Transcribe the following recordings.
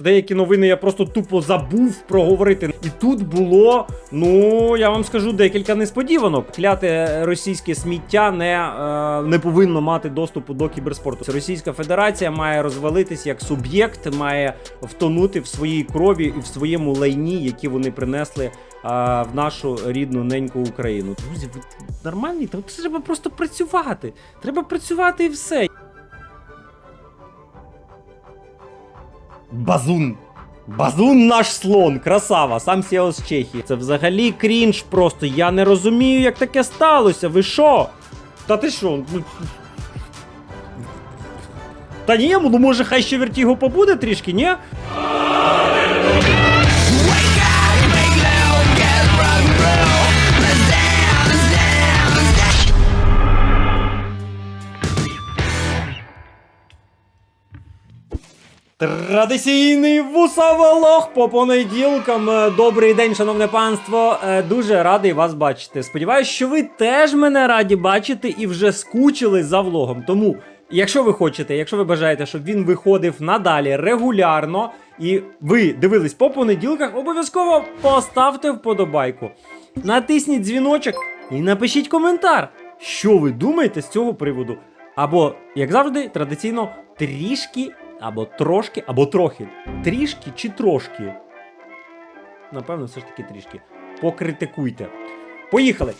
Деякі новини я просто тупо забув проговорити. І тут було, ну я вам скажу, декілька несподіванок. Кляте російське сміття не, е, не повинно мати доступу до кіберспорту. Російська Федерація має розвалитись як суб'єкт, має втонути в своїй крові і в своєму лайні, які вони принесли е, в нашу рідну неньку Україну. Друзі, ви нормальні? Треба просто працювати. Треба працювати і все. Базун. Базун наш слон, красава, сам Сео з Чехії. Це взагалі крінж просто. Я не розумію, як таке сталося. Ви що? Та ти що? Ну, Та ні, ну може хай ще вертіго побуде трішки, ні? Традиційний вусаволог по понеділкам. Е, Добрий день, шановне панство. Е, Дуже радий вас бачити. Сподіваюсь, що ви теж мене раді бачити і вже скучили за влогом. Тому, якщо ви хочете, якщо ви бажаєте, щоб він виходив надалі регулярно, і ви дивились по понеділках, обов'язково поставте вподобайку. Натисніть дзвіночок і напишіть коментар, що ви думаєте з цього приводу. Або, як завжди, традиційно трішки або трошки, або трохи. Трішки чи трошки. Напевно, все ж таки трішки. Покритикуйте. Поїхали!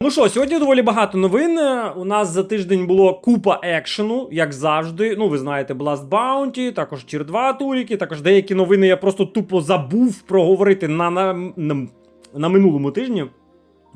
Ну що, сьогодні доволі багато новин. Е, У нас за тиждень було купа екшену, як завжди. Ну, ви знаєте, Blast Bounty, також Tier 2 туріки, також деякі новини я просто тупо забув проговорити на, на, на, на минулому тижні.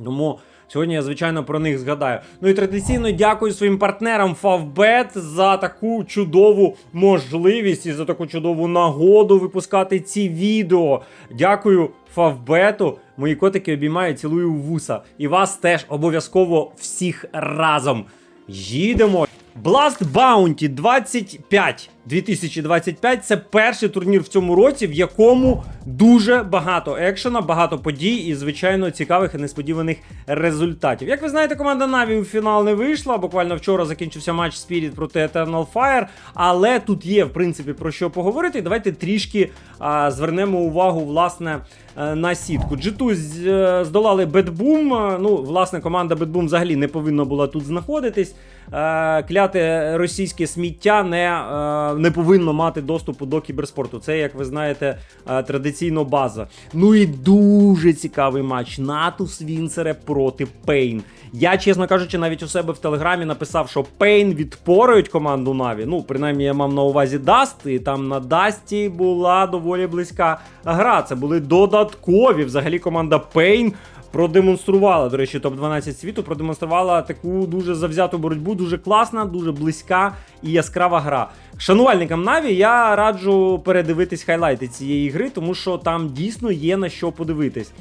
Тому сьогодні я, звичайно, про них згадаю. Ну і традиційно дякую своїм партнерам Favbet за таку чудову можливість і за таку чудову нагоду випускати ці відео. Дякую Favbetу. Мої котики обіймаю, цілую вуса. І вас теж обов'язково всіх разом. Їдемо. Blast Bounty 25 2025 це перший турнір в цьому році, в якому дуже багато екшена, багато подій і, звичайно, цікавих і несподіваних результатів. Як ви знаєте, команда Na'Vi у фінал не вийшла. Буквально вчора закінчився матч Spirit проти Eternal Fire. Але тут є, в принципі, про що поговорити. Давайте трішки а, звернемо увагу, власне, е, на сітку. G2 з- е, здолали Бетбум. Ну, власне, команда Бетбум взагалі не повинна була тут знаходитись. Е, Кляте російське сміття не, е, не повинно мати доступу до кіберспорту. Це, як ви знаєте, е, традиційно база. Ну і дуже цікавий матч. Натус Вінцере проти Пейн. Я, чесно кажучи, навіть у себе в телеграмі написав, що Пейн відпорають команду Наві. Ну, принаймні, я мав на увазі Даст, і там на Дасті була доволі близька гра. Це були додаткові. Взагалі команда Пейн продемонструвала, до речі, топ-12 світу, продемонструвала таку дуже завзяту боротьбу, дуже класна, дуже близька і яскрава гра. Шанувальникам Наві я раджу передивитись хайлайти цієї гри, тому що там дійсно є на що подивитись.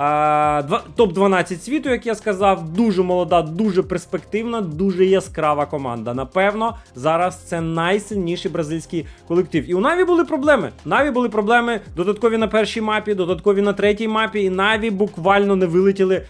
А, два- Топ-12 світу, як я сказав, дуже молода, дуже перспективна, дуже яскрава команда. Напевно, зараз це найсильніший бразильський колектив. І у Наві були проблеми. Наві були проблеми додаткові на першій мапі, додаткові на третій мапі, і Наві буквально не вилетіли.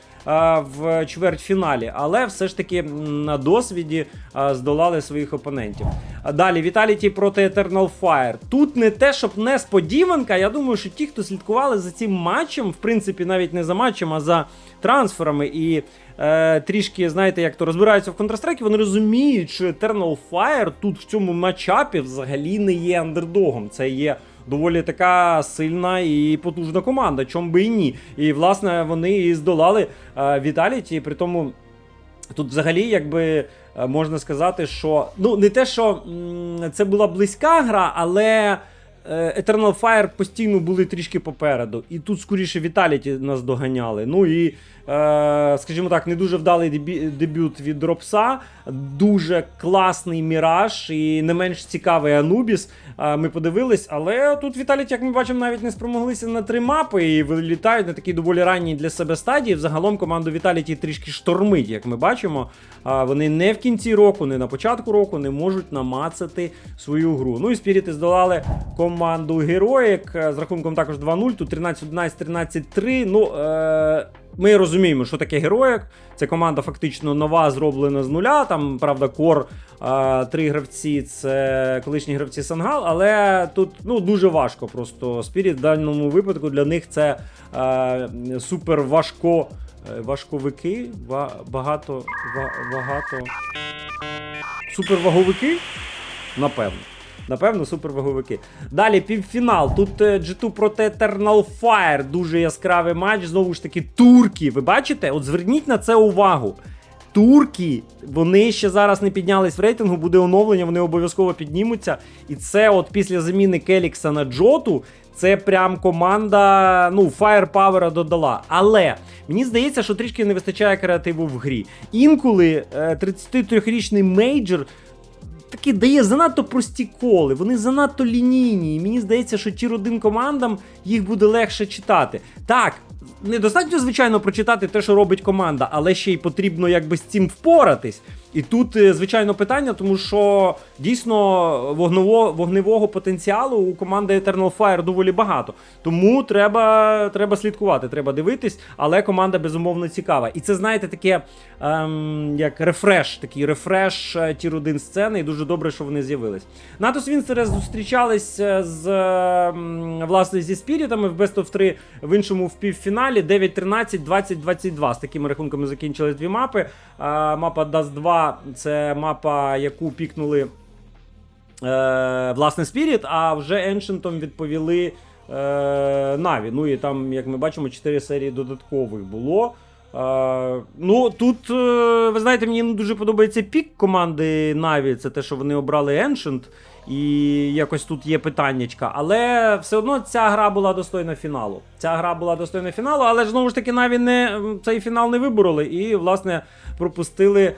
В чвертьфіналі, але все ж таки на досвіді здолали своїх опонентів. Далі Vitality проти Eternal Fire. Тут не те, щоб несподіванка. Я думаю, що ті, хто слідкували за цим матчем, в принципі, навіть не за матчем, а за трансферами і е, трішки, знаєте, як то розбираються в Counter-Strike, вони розуміють, що Eternal Fire тут в цьому матчапі взагалі не є андердогом. Це є. Доволі така сильна і потужна команда, чом би і ні. І власне вони і здолали е, Vitality, при тому Тут взагалі, якби е, можна сказати, що ну не те, що це була близька гра, але е, Eternal Fire постійно були трішки попереду. І тут скоріше Vitality нас доганяли. Ну і, скажімо так, не дуже вдалий дебют від Дропса, дуже класний міраж і не менш цікавий Анубіс. Е, Ми подивились, але тут Vitality, як ми бачимо, навіть не спромоглися на три мапи і вилітають на такій доволі ранній для себе стадії. Взагалом команду Vitality трішки штормить, як ми бачимо. Вони не в кінці року, не на початку року не можуть намацати свою гру. Ну і спіріти здолали команду Героїк з рахунком також 2-0. Тут 13-11, 13-3. Ну, е- ми розуміємо, що таке героїк. Це команда фактично нова, зроблена з нуля. Там, правда, кор а, три гравці це колишні гравці Сангал, але тут ну, дуже важко. Просто Спіріт в даному випадку для них це а, супер важко. е, Важковики, ва, багато, ва, багато. Суперваговики? Напевно. Напевно, суперваговики. Далі півфінал. Тут е, G2 проти Eternal Fire. Дуже яскравий матч. Знову ж таки, турки. Ви бачите? От зверніть на це увагу. Турки, вони ще зараз не піднялись в рейтингу, буде оновлення, вони обов'язково піднімуться. І це от після заміни Келікса на Джоту, це прям команда, ну, фаєрпавера додала. Але мені здається, що трішки не вистачає креативу в грі. Інколи е, 33-річний мейджор таки дає занадто прості коли, вони занадто лінійні. І мені здається, що тір один командам їх буде легше читати. Так, недостатньо, звичайно, прочитати те, що робить команда, але ще й потрібно якби з цим впоратись. І тут, е, звичайно, питання, тому що дійсно вогнево, вогневого потенціалу у команди Eternal Fire доволі багато. Тому треба, треба слідкувати, треба дивитись, але команда безумовно цікава. І це, знаєте, таке ем, як рефреш, такий рефреш е, тір 1 сцени, і дуже добре, що вони з'явились. Натус Вінстерес зустрічались е, з ем, власне зі спірітами в Best of 3 в іншому в півфіналі 9-13, 20-22. З такими рахунками закінчились дві мапи. Мапа Dust 2 це мапа, яку пікнули е, власне Spirit, а вже Ancientом відповіли е, Na'Vi. Ну і там, як ми бачимо, 4 серії додаткових було. Е, ну, тут, е, ви знаєте, мені дуже подобається пік команди Na'Vi, це те, що вони обрали Ancient. І якось тут є питаннячка. Але все одно ця гра була достойна фіналу. Ця гра була достойна фіналу, але знову ж таки Na'Vi не, цей фінал не вибороли і, власне, пропустили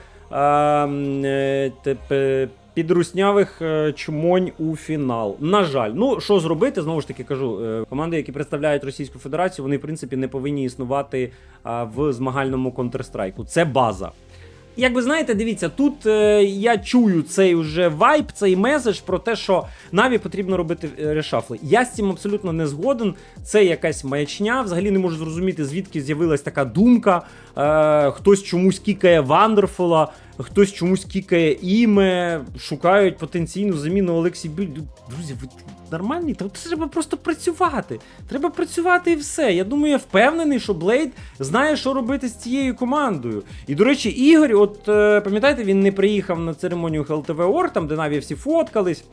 підруснявих е, чмонь у фінал. На жаль, ну що зробити, знову ж таки кажу, е, команди, які представляють Російську Федерацію, вони в принципі не повинні існувати в змагальному Counter-Strike. Це база. Як ви знаєте, дивіться, тут е, я чую цей вже вайб, цей меседж про те, що Наві потрібно робити е, решафли. Я з цим абсолютно не згоден. Це якась маячня. Взагалі не можу зрозуміти, звідки з'явилась така думка. Е, хтось чомусь кікає Вандерфула, хтось чомусь кікає іме, шукають потенційну заміну Олексій Біль. Друзі, ви нормальні? Та треба просто працювати. Треба працювати і все. Я думаю, я впевнений, що Блейд знає, що робити з цією командою. І, до речі, Ігор, от е, пам'ятаєте, він не приїхав на церемонію ХЛТВ Орг, там де наві всі фоткались.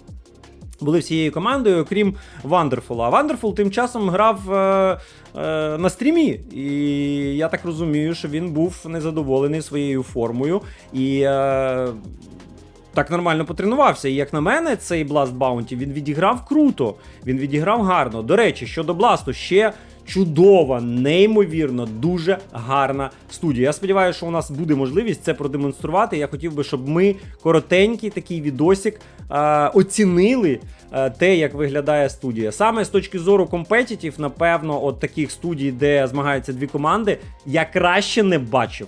Були всією командою, окрім Вандерфула. А Вандерфул тим часом грав е, е, на стрімі. І я так розумію, що він був незадоволений своєю формою. І е, так нормально потренувався. І як на мене, цей Blast Bounty він відіграв круто, він відіграв гарно. До речі, щодо Бласту, ще чудова, неймовірно, дуже гарна студія. Я сподіваюся, що у нас буде можливість це продемонструвати. Я хотів би, щоб ми коротенький такий відосик е, оцінили. е, Те, як виглядає студія. Саме з точки зору компетітів, напевно, от таких студій, де змагаються дві команди, я краще не бачив.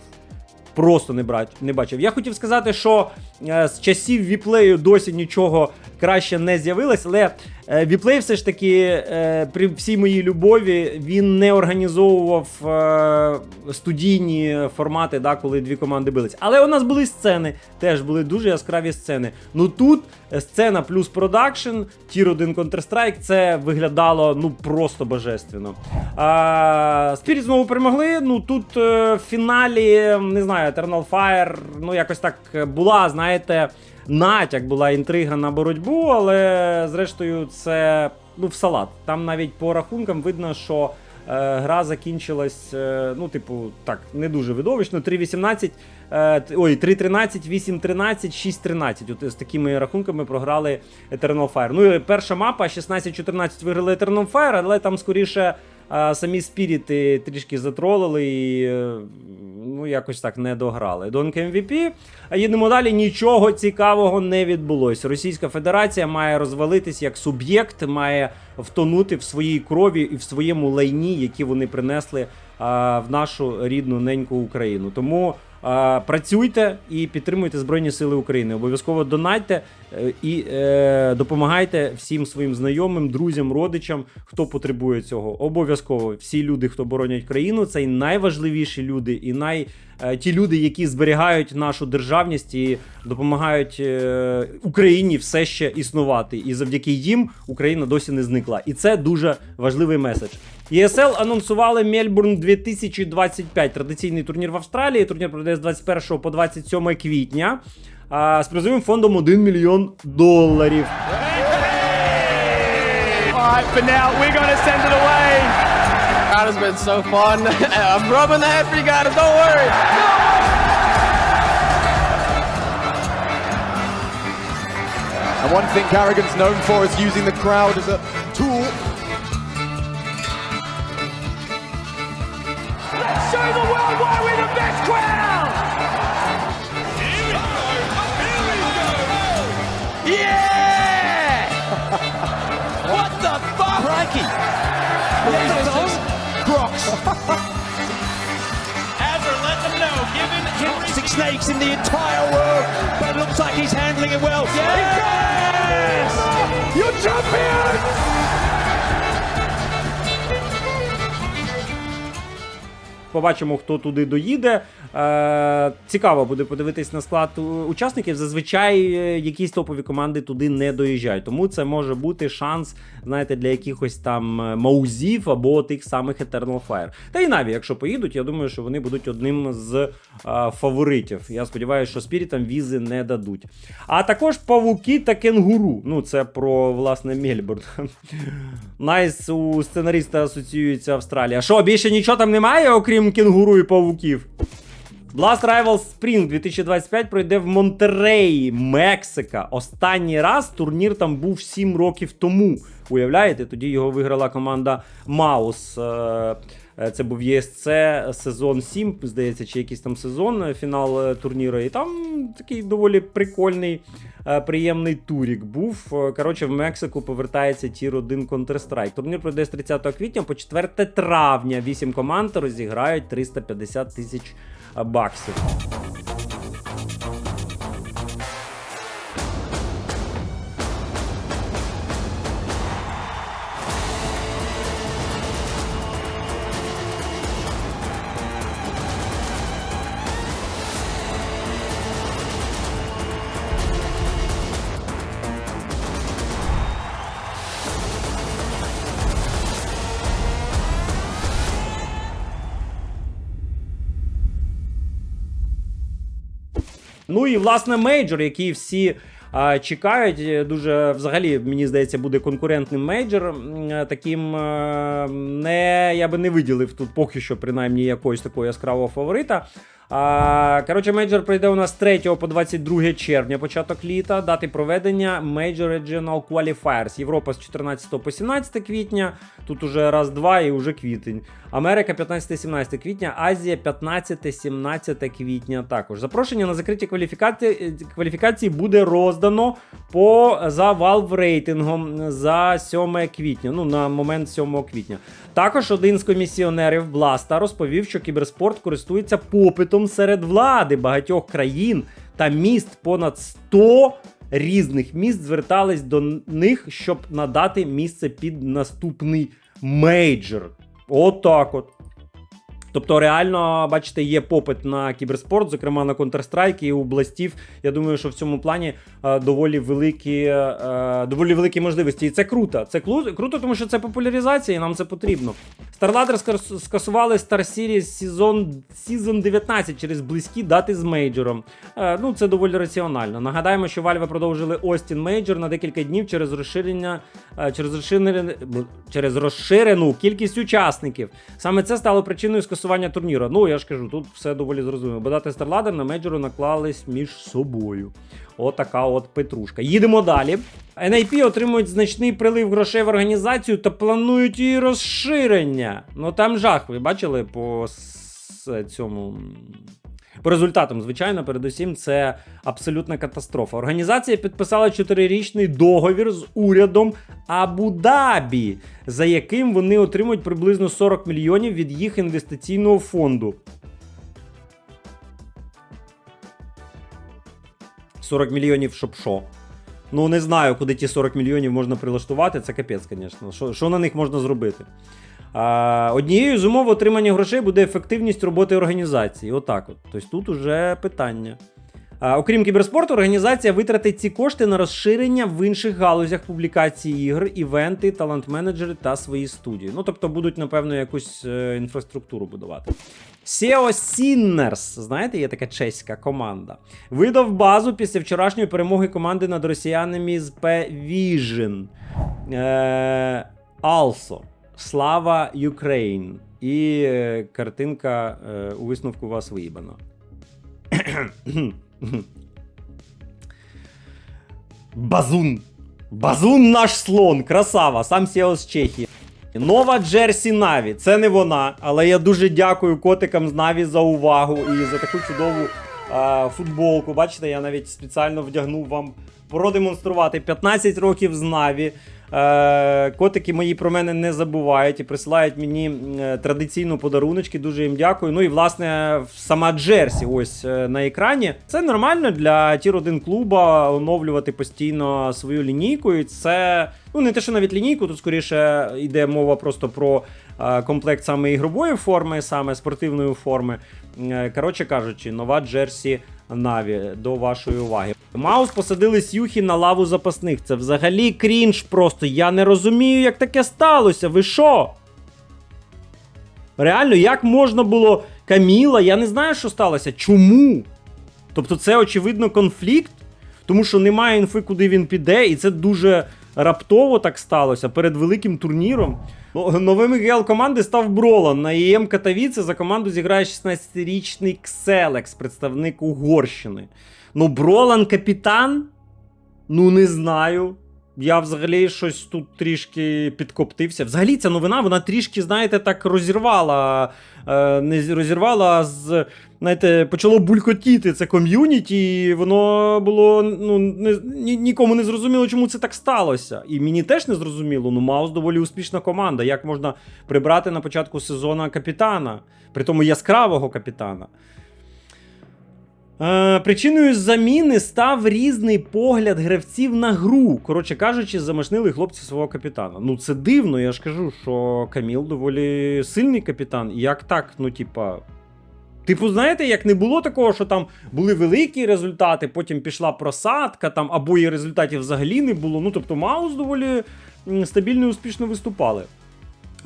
Просто не, брать, не бачив. Я хотів сказати, що е, з часів віплею досі нічого краще не з'явилось, але е, віплей все ж таки, е, при всій моїй любові, він не організовував е, студійні формати, да, коли дві команди бились. Але у нас були сцени, теж були дуже яскраві сцени. Ну тут сцена плюс продакшн, тір 1 Counter-Strike, це виглядало ну просто божественно. А, Spirit знову перемогли. Ну тут в фіналі, не знаю, Eternal Fire, ну якось так була, знаєте, натяк, була інтрига на боротьбу, але зрештою це ну, в салат. Там навіть по рахункам видно, що. е, Гра закінчилась, е, ну, типу, так, не дуже видовищно. 3-18, е, ой, 3-13, 8-13, 6-13. От з такими рахунками програли Eternal Fire. Ну і перша мапа 16-14 виграли Eternal Fire, але там скоріше е, самі спіріти трішки затролили і е, ну, якось так не дограли. Донк МВП. А їдемо далі. Нічого цікавого не відбулося. Російська Федерація має розвалитись як суб'єкт, має втонути в своїй крові і в своєму лайні, які вони принесли в нашу рідну неньку Україну. Тому працюйте і підтримуйте Збройні Сили України. Обов'язково донайте е, і е, допомагайте всім своїм знайомим, друзям, родичам, хто потребує цього. Обов'язково всі люди, хто боронять країну, це і найважливіші люди, і най е, ті люди, які зберігають нашу державність і допомагають Україні все ще існувати. І завдяки їм Україна досі не зникла. І це дуже важливий меседж. ESL анонсували Мельбурн 2025, традиційний турнір в Австралії. Турнір пройде з 21 по 27 квітня. А, з призовим фондом 1 мільйон доларів. And one thing Carrigan's known for is using the crowd as a show the world why we're the best crowd! Here we go! Here we go! Yeah! what the fuck? Crikey! Jesus. Crocs. Azar, let them know. Give him Toxic snakes in the entire world, but it looks like he's handling it well. Yes! You're champion! Побачимо, хто туди доїде. Е, цікаво буде подивитись на склад учасників. Зазвичай е, якісь топові команди туди не доїжджають. Тому це може бути шанс, знаєте, для якихось там е, маузів або тих самих Eternal Fire. Та і Наві, якщо поїдуть, я думаю, що вони будуть одним з фаворитів. Я сподіваюся, що спірітам візи не дадуть. А також павуки та кенгуру. Ну, це про власне Мельбурн. Найс у сценариста асоціюється Австралія. Що, більше нічого там немає, окрім кенгуру і павуків? Blast Rivals Spring 2025 пройде в Монтереї, Мексика. Останній раз турнір там був 7 років тому. Уявляєте? Тоді його виграла команда Маус. Е, е, Це був ЄСЦ сезон 7, здається, чи якийсь там сезон, е, фінал турніру. І там такий доволі прикольний, приємний турік був. Коротше, в Мексику повертається тір 1 Counter-Strike. Турнір пройде з 30 квітня по 4 травня. 8 команд розіграють 350 тисяч баксів. Ну і власне мейджор, який всі чекають. е, Дуже взагалі, мені здається, буде конкурентним мейджор. Е, Таким е, не я би не виділив тут поки що, принаймні, якогось такого яскравого фаворита. Коротше, мейджор пройде у нас 3 по 22 червня, початок літа. Дати проведення Major Regional Qualifiers. Європа з 14 по 17 квітня. Тут уже раз-два і вже квітень. Америка 15-17 квітня, Азія 15-17 квітня також. Запрошення на закриті кваліфікації, кваліфікації буде роздано по за Valve рейтингом за 7 квітня. Ну, на момент 7 квітня. Також один з комісіонерів Бласта розповів, що кіберспорт користується попитом серед влади багатьох країн та міст понад 100 різних міст звертались до них, щоб надати місце під наступний мейджор. Отак от. Тобто, реально, бачите, є попит на кіберспорт, зокрема на Counter-Strike і у бластів. Я думаю, що в цьому плані е, доволі великі, е, доволі великі можливості. І це круто. Це круто, тому що це популяризація, і нам це потрібно. StarLadder скасували Star Series сезон, Season 19 через близькі дати з мейджором. Е, ну, це доволі раціонально. Нагадаємо, що Valve продовжили Austin Major на декілька днів через розширення, через розширене, б- через розширену кількість учасників. Саме це стало причиною скасування турніру. Ну, я ж кажу, тут все доволі зрозуміло. Бо дати Старладер на мейджору наклались між собою. Отака от петрушка. Їдемо далі. NIP отримують значний прилив грошей в організацію та планують її розширення. Ну там жах, ви бачили по цьому. По результатам, звичайно, передусім, це абсолютна катастрофа. Організація підписала чотирирічний договір з урядом Абу-Дабі, за яким вони отримують приблизно 40 мільйонів від їх інвестиційного фонду. 40 мільйонів, щоб що? Ну, не знаю, куди ті 40 мільйонів можна прилаштувати. Це капець, звісно. Що, що на них можна зробити? Однією з умов отримання грошей буде ефективність роботи організації. Отак от. Тобто тут уже питання. Окрім кіберспорту, організація витратить ці кошти на розширення в інших галузях публікації ігр, івенти, талант-менеджери та свої студії. Ну, тобто будуть, напевно, якусь е, інфраструктуру будувати. SEO Sinners, знаєте, є така чеська команда. Видав базу після вчорашньої перемоги команди над росіянами з P-Vision. Е, also. Слава Ukraine. І е, картинка е, у висновку вас виїбана. Базун. Базун наш слон, красава, сам SEO з Чехії. Нова Джерсі Наві. Це не вона, але я дуже дякую котикам з Наві за увагу і за таку чудову а, футболку. Бачите, я навіть спеціально вдягнув вам продемонструвати 15 років з Наві. Е, котики мої про мене не забувають і присилають мені е, традиційно подаруночки. Дуже їм дякую. Ну і власне сама Джерсі, ось е, на екрані. Це нормально для тір 1 клуба оновлювати постійно свою лінійку. І це ну не те, що навіть лінійку, тут скоріше йде мова просто про комплект саме ігрової форми, саме спортивної форми. Коротше кажучи, нова Джерсі Наві до вашої уваги. Маус посадили Сюхі на лаву запасних. Це взагалі крінж просто. Я не розумію, як таке сталося. Ви що? Реально, як можна було Каміла? Я не знаю, що сталося. Чому? Тобто, це очевидно конфлікт, тому що немає інфи, куди він піде, і це дуже раптово так сталося перед великим турніром. Ну, Новим ГЛ команди став Бролан. На ЄМ Катавіце за команду зіграє 16-річний Кселекс, представник Угорщини. Ну, Бролан капітан? Ну, не знаю. Я взагалі щось тут трішки підкоптився. Взагалі, ця новина, вона трішки, знаєте, так розірвала. Е, не розірвало, а з, знаєте, почало булькотіти це ком'юніті, і воно було ну, не, ні, нікому не зрозуміло, чому це так сталося. І мені теж не зрозуміло. Ну, Маус доволі успішна команда. Як можна прибрати на початку сезону капітана, при тому яскравого капітана. Е, причиною заміни став різний погляд гравців на гру. Коротше кажучи, замашнили хлопці свого капітана. Ну це дивно, я ж кажу, що Каміл доволі сильний капітан. Як так, ну типа. Типу, знаєте, як не було такого, що там були великі результати, потім пішла просадка, там, або і результатів взагалі не було. Ну, тобто, Маус доволі стабільно і успішно виступали.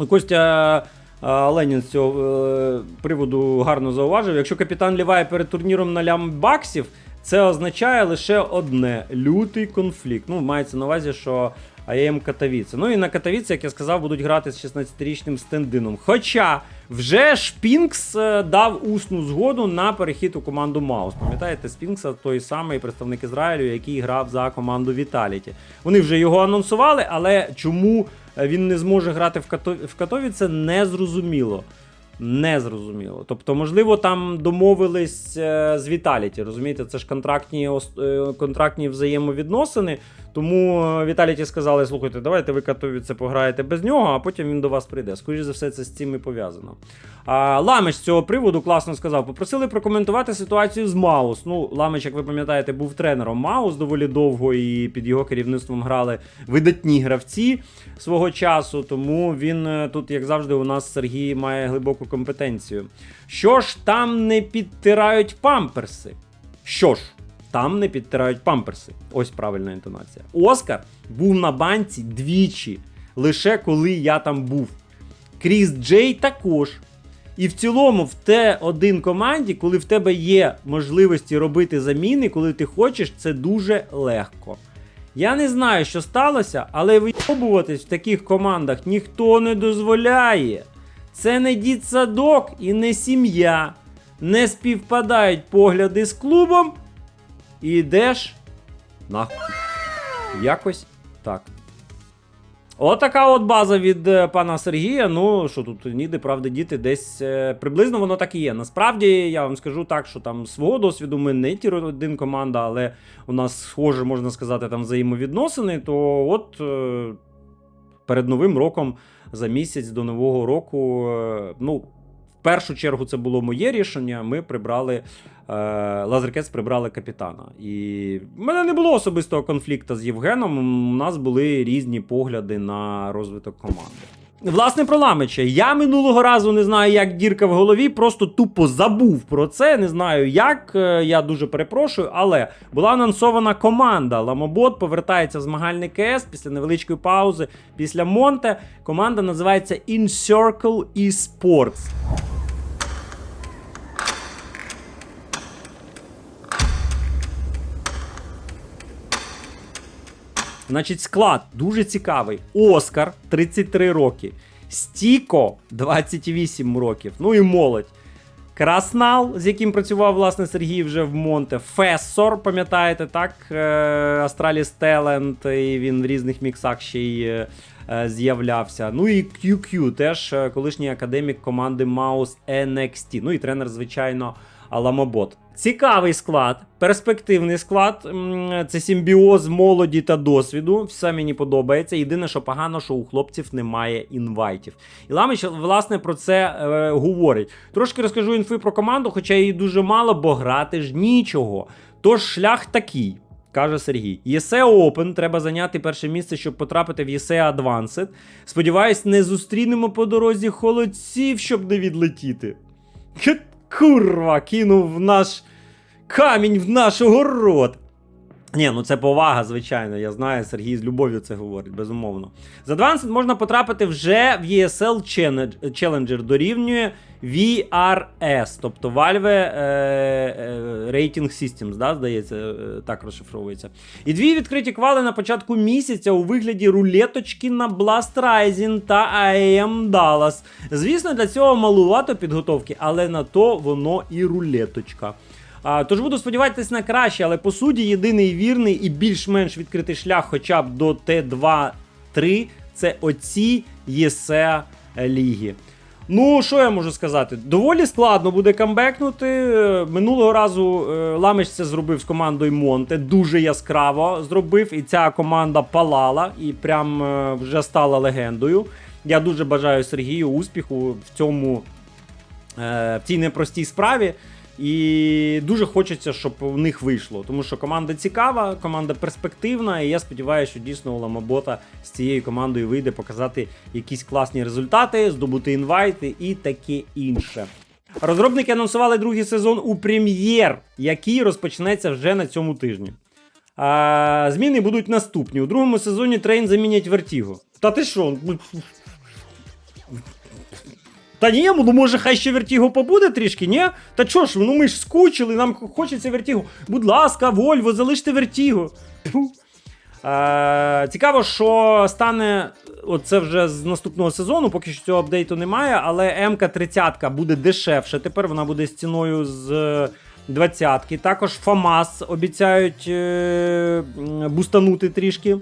Костя Ленін з цього е, приводу гарно зауважив. Якщо капітан ліває перед турніром на лям баксів, це означає лише одне: лютий конфлікт. Ну, мається на увазі, що АЕМ Катавіце. Ну і на Катавіце, як я сказав, будуть грати з 16-річним стендином. Хоча вже Шпінкс е, дав усну згоду на перехід у команду Маус. Пам'ятаєте, Спінкса той самий представник Ізраїлю, який грав за команду Віталіті. Вони вже його анонсували, але чому е, він не зможе грати в, Като... в Катовіце, не зрозуміло. Не зрозуміло. Тобто, можливо, там домовились е, з Віталіті. Розумієте, це ж контрактні, контрактні взаємовідносини. Тому е, Віталіті сказали: слухайте, давайте ви Катовіце пограєте без нього, а потім він до вас прийде. Скоріше за все, це з цим і пов'язано. А, Ламич з цього приводу класно сказав. Попросили прокоментувати ситуацію з Маус. Ну, Ламич, як ви пам'ятаєте, був тренером Маус доволі довго, і під його керівництвом грали видатні гравці свого часу. Тому він е, тут, як завжди, у нас Сергій має глибоку компетенцію. Що ж там не підтирають памперси? Що ж, там не підтирають памперси. Ось правильна інтонація. Оскар був на банці двічі, лише коли я там був. Кріс Джей також. І в цілому, в те один команді, коли в тебе є можливості робити заміни, коли ти хочеш, це дуже легко. Я не знаю, що сталося, але вийобуватись в таких командах ніхто не дозволяє. Це не дітсадок і не сім'я. Не співпадають погляди з клубом. І йдеш нахуй. Якось так. Отака от база від е, пана Сергія. Ну що тут ніде правди діти, десь е, приблизно воно так і є. Насправді я вам скажу так, що там свого досвіду ми не тір один команда, але у нас схоже, можна сказати, там взаємовідносини. То от е, перед новим роком за місяць до нового року, ну. Першу чергу це було моє рішення. Ми прибрали е, Лазеркетс прибрали капітана. І в мене не було особистого конфлікту з Євгеном. У нас були різні погляди на розвиток команди. Власне, про Ламича. Я минулого разу не знаю, як дірка в голові, просто тупо забув про це. Не знаю як. е, Я дуже перепрошую, але була анонсована команда. Ламобот повертається в змагальний КС після невеличкої паузи. Після Монте команда називається InCircle eSports. Значить, склад дуже цікавий. Оскар 33 роки. Стіко 28 років. Ну і молодь. Краснал, з яким працював власне Сергій вже в Монте. Фессор, пам'ятаєте, так? Астраліс Талент, і він в різних міксах ще й е, е, з'являвся. Ну і QQ, теж е, колишній академік команди Mouse NXT. Ну і тренер, звичайно, Аламобот. Цікавий склад, перспективний склад. Це симбіоз молоді та досвіду. Все мені подобається. Єдине, що погано, що у хлопців немає інвайтів. І Ламич, власне, про це е, говорить. Трошки розкажу інфи про команду, хоча її дуже мало, бо грати ж нічого. Тож шлях такий. Каже Сергій, ЄСЕ Open треба зайняти перше місце, щоб потрапити в ЄСЕ Advanced. Сподіваюсь, не зустрінемо по дорозі холодців, щоб не відлетіти. Курва, кинув наш камінь в наш огород. Ні, ну це повага, звичайно. Я знаю, Сергій з любов'ю це говорить, безумовно. За Advanced можна потрапити вже в ESL Challenger дорівнює VRS, тобто Valve е, е, Rating Systems, да, здається, е, так розшифровується. І дві відкриті квали на початку місяця у вигляді рулеточки на Blast Rising та IAM Dallas. Звісно, для цього малувато підготовки, але на то воно і рулеточка. Тож буду сподіватися на краще, але по суті єдиний вірний і більш-менш відкритий шлях хоча б до Т2-3 це оці ЄСЕ ліги. Ну, що я можу сказати? Доволі складно буде камбекнути. Минулого разу е, Ламич це зробив з командою Монте. Дуже яскраво зробив, і ця команда палала і прям е, вже стала легендою. Я дуже бажаю Сергію успіху в цьому е, в цій непростій справі. І дуже хочеться, щоб у них вийшло. Тому що команда цікава, команда перспективна, і я сподіваюся, що дійсно у Ламабота з цією командою вийде показати якісь класні результати, здобути інвайти і таке інше. Розробники анонсували другий сезон у прем'єр, який розпочнеться вже на цьому тижні. А, зміни будуть наступні. У другому сезоні трейн замінять Вертіго. Та ти що? Та ні, ну може хай ще Вертіго побуде трішки, ні? Та чо ж, ну ми ж скучили, нам хочеться Вертіго. Будь ласка, Вольво, залиште Вертіго. Е, цікаво, що стане. Оце вже з наступного сезону, поки що цього апдейту немає, але МК-30 буде дешевше. Тепер вона буде з ціною з 20-ки. Також ФАМАС обіцяють е, бустанути трішки.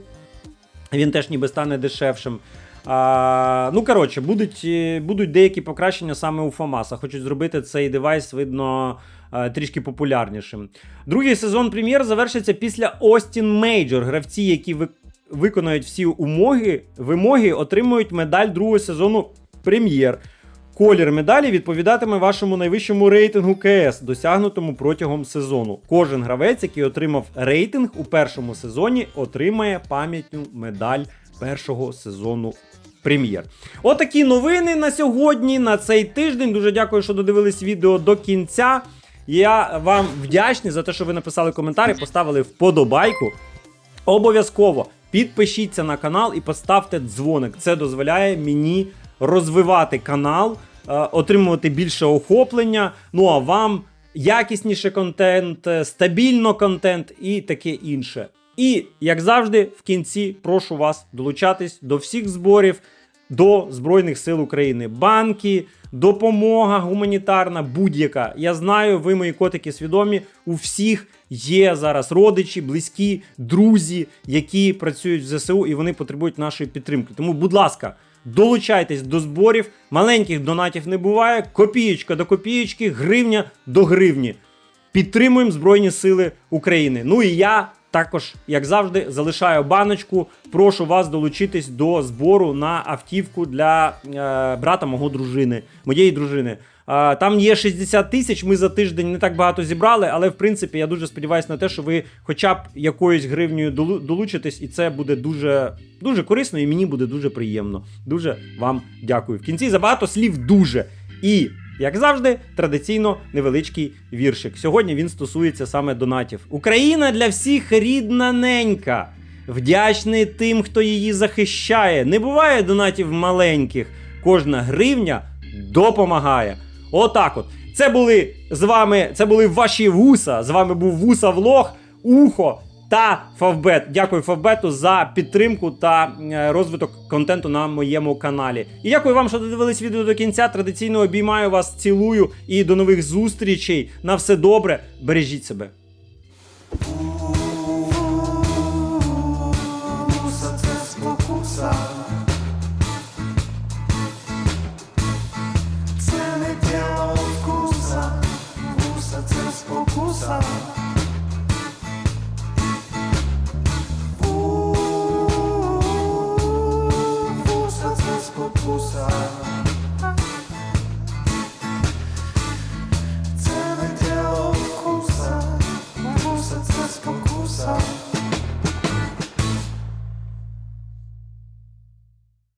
Він теж ніби стане дешевшим. А, ну, коротше, будуть, е, будуть деякі покращення саме у ФАМАСа. Хочуть зробити цей девайс, видно, е, трішки популярнішим. Другий сезон прем'єр завершиться після Austin Major. Гравці, які ви, виконають всі умоги, вимоги, отримують медаль другого сезону прем'єр. Колір медалі відповідатиме вашому найвищому рейтингу КС, досягнутому протягом сезону. Кожен гравець, який отримав рейтинг у першому сезоні, отримає пам'ятну медаль першого сезону прем'єр. Отакі новини на сьогодні, на цей тиждень. Дуже дякую, що додивились відео до кінця. Я вам вдячний за те, що ви написали коментарі, поставили вподобайку. Обов'язково підпишіться на канал і поставте дзвоник. Це дозволяє мені розвивати канал, е, отримувати більше охоплення. Ну а вам якісніше контент, е, стабільно контент і таке інше. І як завжди, в кінці прошу вас долучатись до всіх зборів до Збройних сил України. Банки, допомога гуманітарна, будь-яка. Я знаю, ви, мої котики, свідомі. У всіх є зараз родичі, близькі, друзі, які працюють в ЗСУ і вони потребують нашої підтримки. Тому, будь ласка, долучайтесь до зборів. Маленьких донатів не буває. Копієчка до копієчки, гривня до гривні. Підтримуємо Збройні Сили України. Ну і я також, як завжди, залишаю баночку. Прошу вас долучитись до збору на автівку для е, брата мого дружини, моєї дружини. Е, там є 60 тисяч. Ми за тиждень не так багато зібрали, але в принципі я дуже сподіваюся на те, що ви хоча б якоюсь гривнею долучитесь, і це буде дуже, дуже корисно, і мені буде дуже приємно. Дуже вам дякую. В кінці забагато слів дуже. І як завжди, традиційно невеличкий віршик. Сьогодні він стосується саме донатів. Україна для всіх рідна ненька. Вдячний тим, хто її захищає. Не буває донатів маленьких. Кожна гривня допомагає. Отак от. Це були з вами, це були ваші вуса. З вами був вуса Влог, ухо та Фавбет. Дякую Фавбету за підтримку та е, розвиток контенту на моєму каналі. І дякую вам, що додивились відео до кінця. Традиційно обіймаю вас, цілую і до нових зустрічей. На все добре. Бережіть себе.